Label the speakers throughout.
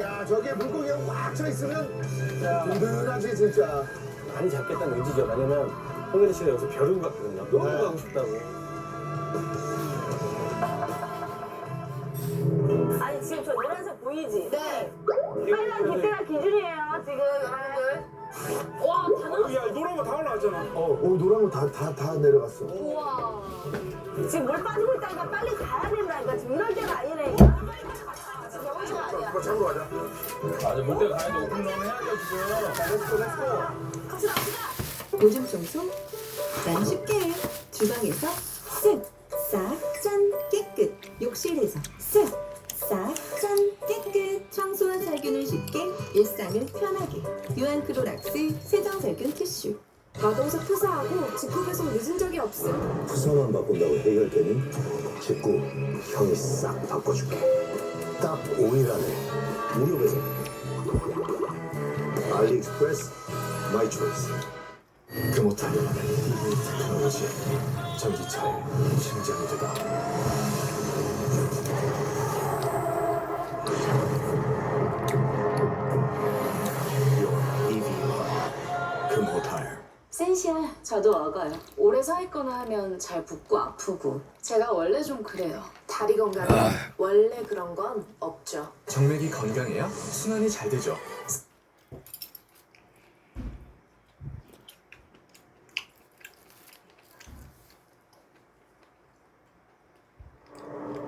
Speaker 1: 야 저게 물고기가 꽉차 있으면 든든하지 진짜.
Speaker 2: 많이 잡겠다는 의지죠. 왜냐면 홍현희 씨가 여기서 벼룩 같거든요. 너무
Speaker 1: 네.
Speaker 2: 가고 싶다고.
Speaker 3: 아니 지금 저 노란색 보이지?
Speaker 4: 네.
Speaker 3: 빨간 기대가 기준이에요 지금 여러분들. 와 단어
Speaker 5: 야 노란 거 다 올라왔잖아.
Speaker 1: 어, 오 노란 거다다 다 내려갔어.
Speaker 4: 우와.
Speaker 3: 지금 물 빠지고 있다니까 빨리 가야 된다니까 지금 이럴 때가 아니라니까.
Speaker 4: 영차 아니야.
Speaker 1: 그 거 참고 가자.
Speaker 5: 맞아 물때 가야 돼. 오픈런 해야죠 지금.
Speaker 1: 자 렛츠고 렛츠고.
Speaker 4: 갑시다 갑시다.
Speaker 6: 오줌 청소 난 쉽게 해 주방에서 쓱 싹 짠 깨끗 욕실에서 쓱 싹 짠 깨끗 청소와 살균을 쉽게 일상을 편하게 유한 크로락스 세정 살균 티슈
Speaker 7: 마동석 투사하고 직구 배송 늦은 적이 없음.
Speaker 1: 부서만 바꾼다고 해결되니 직구 형이 싹 바꿔줄게. 딱 5일 안에 무료 배송. 알리익스프레스 마이 초이스. 그 EV 테크놀로지 전기차의 심장이 되다.
Speaker 7: 센시야, 저도 억어요. 오래 서 있거나 하면 잘 붓고 아프고. 제가 원래 좀 그래요. 다리 건강에 원래 그런 건 없죠.
Speaker 8: 정맥이 건강해야 순환이 잘 되죠.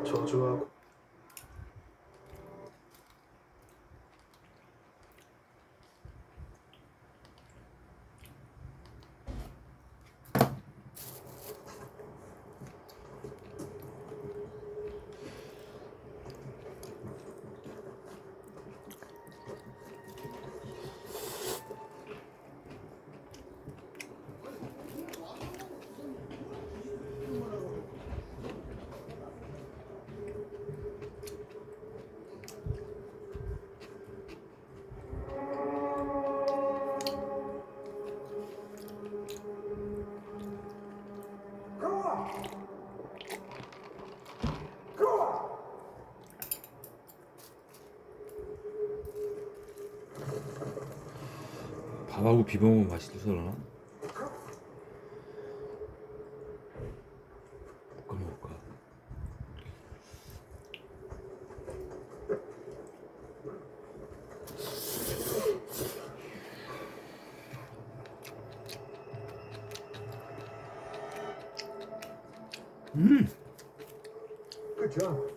Speaker 1: 저주하고
Speaker 9: 밥하고 비벼 먹으면 맛있으려나? 볶아 먹을까?
Speaker 1: 끝 이야.